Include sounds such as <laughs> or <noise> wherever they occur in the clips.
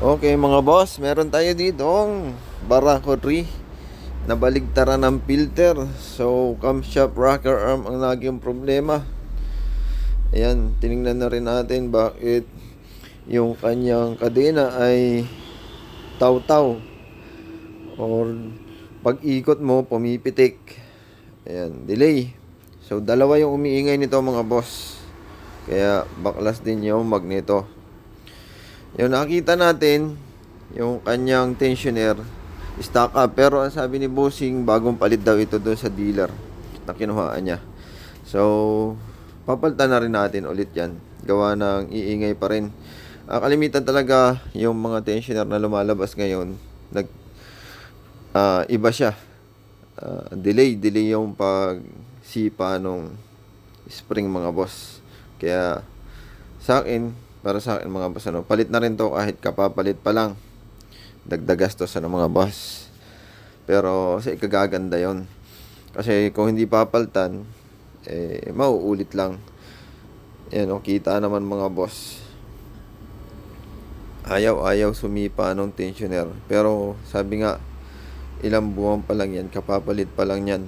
Okay mga boss, meron tayo ditong Barako 3 na baligtaran ng filter. So, camshaft rocker arm ang naging problema. Ayan, tiningnan na rin natin bakit yung kanyang kadena ay taw-taw or pag ikot mo pumipitik. Ayan, delay. So, dalawa yung umiingay nito mga boss. Kaya baklas din yung magneto. Yung nakita natin, yung kanyang tensioner, stock up. Pero ang sabi ni Bossing, bagong palit daw ito doon sa dealer na kinuhaan niya. So, papalitan na rin natin ulit yan. Gawa ng iingay pa rin. Ah, kalimitan talaga yung mga tensioner na lumalabas ngayon, nag, ah, iba siya. Ah, delay, delay yung pag sipa nung spring mga boss. Kaya, sa akin, para sa akin mga boss, ano, palit na rin to kahit kapapalit pa lang. Dagdag gastos ng mga boss. Pero, sa ikagaganda yon Kasi kung hindi papalitan, eh, mauulit lang. Yan, o, kita naman mga boss. Ayaw-ayaw sumipa nung tensioner. Pero, sabi nga, ilang buwan pa lang yan, kapapalit pa lang yan.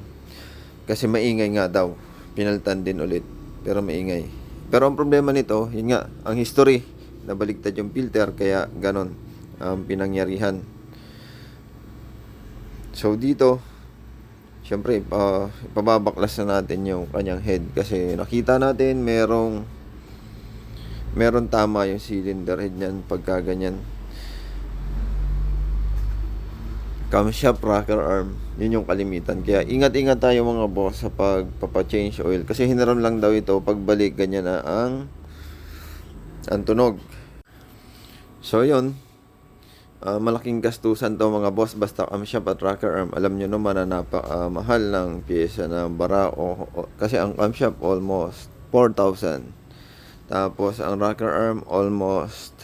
Kasi maingay nga daw. Pinalitan din ulit. Pero maingay. Pero ang problema nito, yun nga, ang history, nabaligtad yung filter, kaya ganon ang pinangyarihan. So dito, syempre, ipa, ipababaklas na natin yung kanyang head kasi nakita natin merong meron tama yung cylinder head niyan pagka ganyan. Camshaft rocker arm. Yun yung kalimitan. Kaya ingat-ingat tayo mga boss sa pagpapa-change oil. Kasi hinaram lang daw ito. Pagbalik, ganyan na ang, ang tunog. So, yun. Ah, malaking gastusan to mga boss. Basta camshaft at rocker arm. Alam nyo naman na napaka-mahal ng pyesa ng bara. O, o- kasi ang camshaft almost 4,000. Tapos, ang rocker arm almost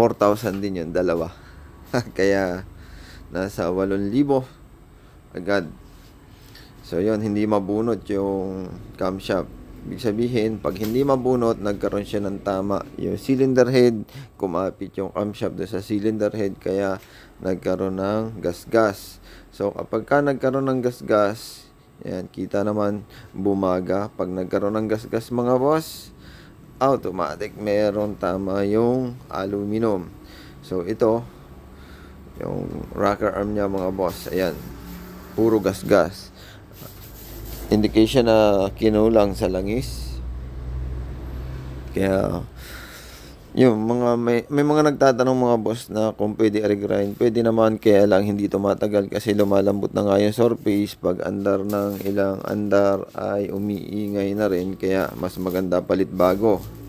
4,000 din yun. Dalawa. <laughs> Kaya nasa 8,000 agad. So yon hindi mabunot yung camshaft. Ibig sabihin, pag hindi mabunot, nagkaroon siya ng tama. Yung cylinder head, kumapit yung camshaft doon sa cylinder head, kaya nagkaroon ng gas-gas. So, kapag ka nagkaroon ng gas-gas, yan, kita naman, bumaga. Pag nagkaroon ng gas-gas mga boss, automatic meron tama yung aluminum. So, ito, yung rocker arm niya mga boss. Ayan. Puro gas-gas. Indication na kinulang sa langis. Kaya yung mga may, may mga nagtatanong mga boss na kung pwede i-grind. Pwede naman kaya lang hindi tumatagal kasi lumalambot na nga yung surface. Pag andar ng ilang andar ay umiingay na rin kaya mas maganda palit bago.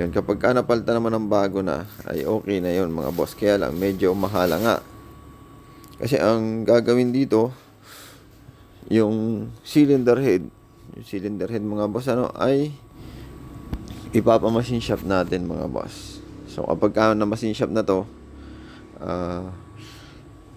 Yun, kapag ka napalitan naman ng bago na, ay okay na yun mga boss. Kaya lang, medyo mahala nga. Kasi ang gagawin dito, yung cylinder head, yung cylinder head mga boss, ano, ay ipapamasin shop natin mga boss. So, kapag ka na machine shop na to, ah,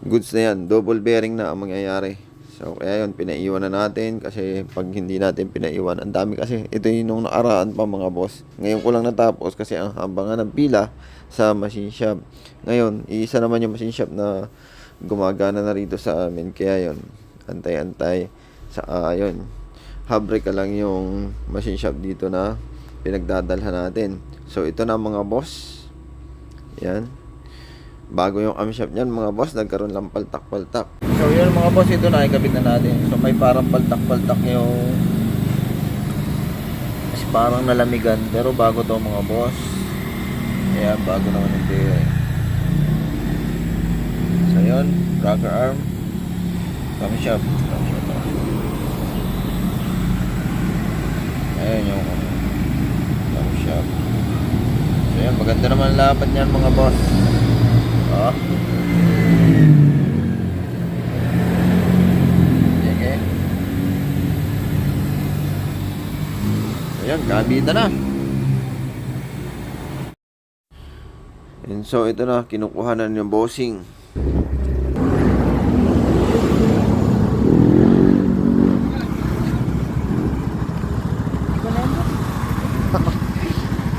goods na yan. Double bearing na ang mangyayari. So, kaya yun, pinaiwan na natin kasi pag hindi natin pinaiwan, ang dami kasi, ito yung nung nakaraan pa mga boss. Ngayon ko lang natapos kasi ang haba ng pila sa machine shop. Ngayon, isa naman yung machine shop na gumagana na rito sa amin. Kaya yun, antay-antay. Sa, yun, habre ka lang yung machine shop dito na pinagdadalhan natin. So, ito na mga boss. Yan. Bago yung am shop niyan, mga boss, nagkaroon lang paltak-paltak. So, yun mga boss, ito na, ikabit na natin. So, may parang paltak-paltak yung kasi parang nalamigan, pero bago to mga boss. Kaya, bago naman yung bearing. So, yun, rocker arm, cam shop. Cam shop. Ayan yung cam shop. So, yan, maganda naman ang lapad niyan mga boss. Oh. Sige. Ayan, gabita na. And so, ito na, kinukuha na yung bossing. <laughs>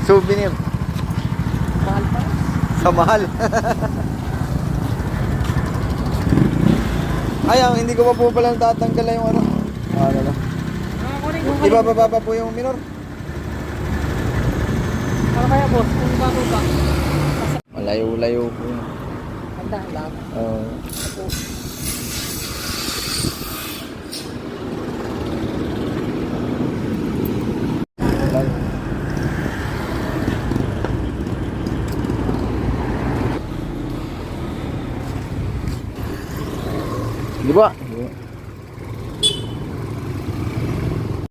Souvenir. Mahal pa. Sa mahal. <laughs> Ay, ang hindi ko pa po pala tatanggal yung ano. Ah, ano na. Nakakunin ko Di ba bababa po yung minor? Ano kaya boss? Kung bago ba? Malayo-layo po. Handa lang. Oo. Ako. Di ba?